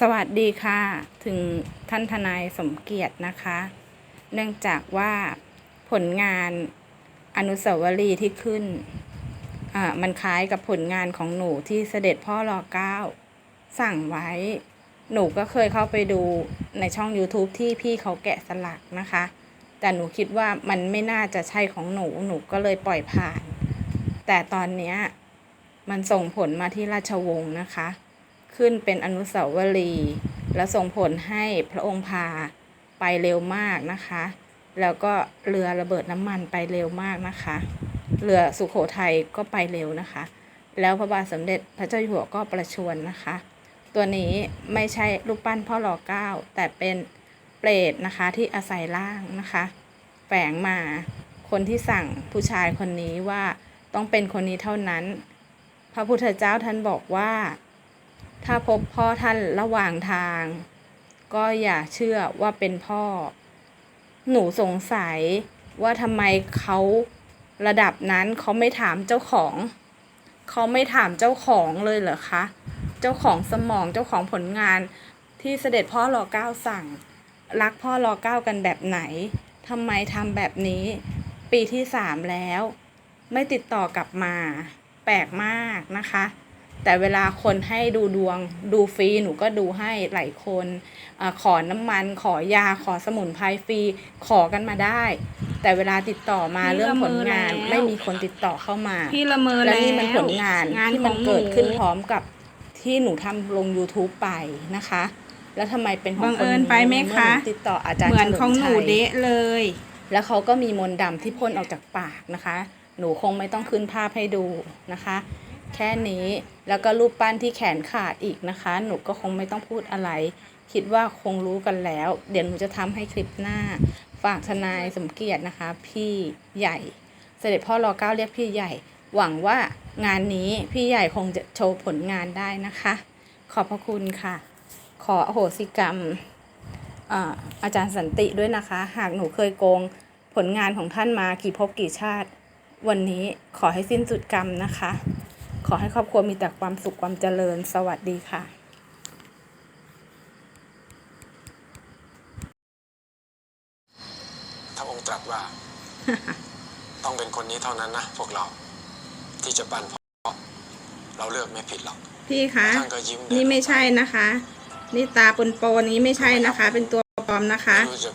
สวัสดีค่ะ ถึงท่านทนายสมเกียรตินะคะ เนื่องจากว่าผลงานอนุสาวรีย์ที่ขึ้นอ่ามันคล้ายกับผลงานของหนูที่เสด็จพ่อรอเก้าสั่งไว้ หนูก็เคยเข้าไปดูในช่อง YouTube ที่พี่เขาแกะสลักนะคะ แต่หนูคิดว่ามันไม่น่าจะใช่ของหนูหนูก็เลยปล่อยผ่าน แต่ตอนนี้มันส่งผลมาที่ราชวงศ์นะคะ ขึ้นเป็นอนุสาวรีย์และส่งผลให้พระองค์พาไปเร็วมากนะคะ แล้วก็เรือระเบิดน้ำมันไปเร็วมากนะคะ เรือสุขโขทัยก็ไปเร็วนะคะ แล้วพระบาทสมเด็จพระเจ้าอยู่หัวก็ประชวรนะคะ ตัวนี้ไม่ใช่รูปปั้นพ่อรอเก้าแต่เป็นเปรตนะคะที่อาศัยร่างนะคะ แฝงมาคนที่สั่งผู้ชายคนนี้ว่าต้องเป็นคนนี้เท่านั้น พระพุทธเจ้าท่านบอกว่า ถ้าพบพ่อท่านระหว่างทาง ก็อย่าเชื่อว่าเป็นพ่อ หนูสงสัยว่าทำไมเขาระดับนั้นเขาไม่ถามเจ้าของ เขาไม่ถามเจ้าของเลยเหรอคะ เจ้าของสมองเจ้าของผลงานที่เสด็จพ่อรอเก้าสั่ง รักพ่อรอเก้ากันแบบไหนทำไมทำแบบนี้ ปีที่สามแล้ว ไม่ติดต่อกลับมา แปลกมากนะคะ แต่เวลาคนให้ดูดวงดูฟรีหนูก็ดูให้หลายคนอาขอน้ำมันขอยาขอสมุนไพรฟรีขอกันมาได้ แต่เวลาติดต่อมาพี่เรื่องผลงานละเมอแล้วไม่มีคนติดต่อเข้ามาพี่ละเมอและแล้วนี่มันผลงานงานที่ขมัอนงหเกิดขึ้นพร้อมกับที่หนูทำลง YouTube ไปนะคะ แล้วทำไมเป็นของบังคนเอิญนี้ไปไหมเอคะหนูติดต่ออาจารย์เหมือนของหนูฉลิมชัยเดะเลย แล้วเขาก็มีมนต์ดำที่พ่นออกจากปากนะคะ หนูคงไม่ต้องขึ้นภาพให้ดูนะคะ แค่นี้ แล้วก็รูปปั้นที่แขนขาดอีกนะคะ หนูก็คงไม่ต้องพูดอะไร คิดว่าคงรู้กันแล้ว เดี๋ยวหนูจะทำให้คลิปหน้า ฝากทนายสมเกียรตินะคะ พี่ใหญ่ เสด็จพ่อรอเก้าเรียกพี่ใหญ่ หวังว่างานนี้พี่ใหญ่คงจะโชว์ผลงานได้นะคะ ขอบพระคุณค่ะ ขออโหสิกรรมอาอาจารย์สันติด้วยนะคะ หากหนูเคยโกงผลงานของท่านมากี่ภพกี่ชาติ วันนี้ขอให้สิ้นสุดกรรมนะคะ ขอให้ครอบครัวมีแต่ความสุขความเจริญ สวัสดีค่ะพระองค์ตรัสว่า ต้องเป็นคนนี้เท่านั้นนะพวกเรา ที่จะปั้นพ่อเราเลือกไม่ผิดหรอก พี่คะท่านก็ยิ้มเดินี่ไม่ออกปใช่นะคะ นี่ตาปนโปนๆนี้ไม่ใช่นะคะ เป็นตัวปลอมนะคะ ไม่รู้จะ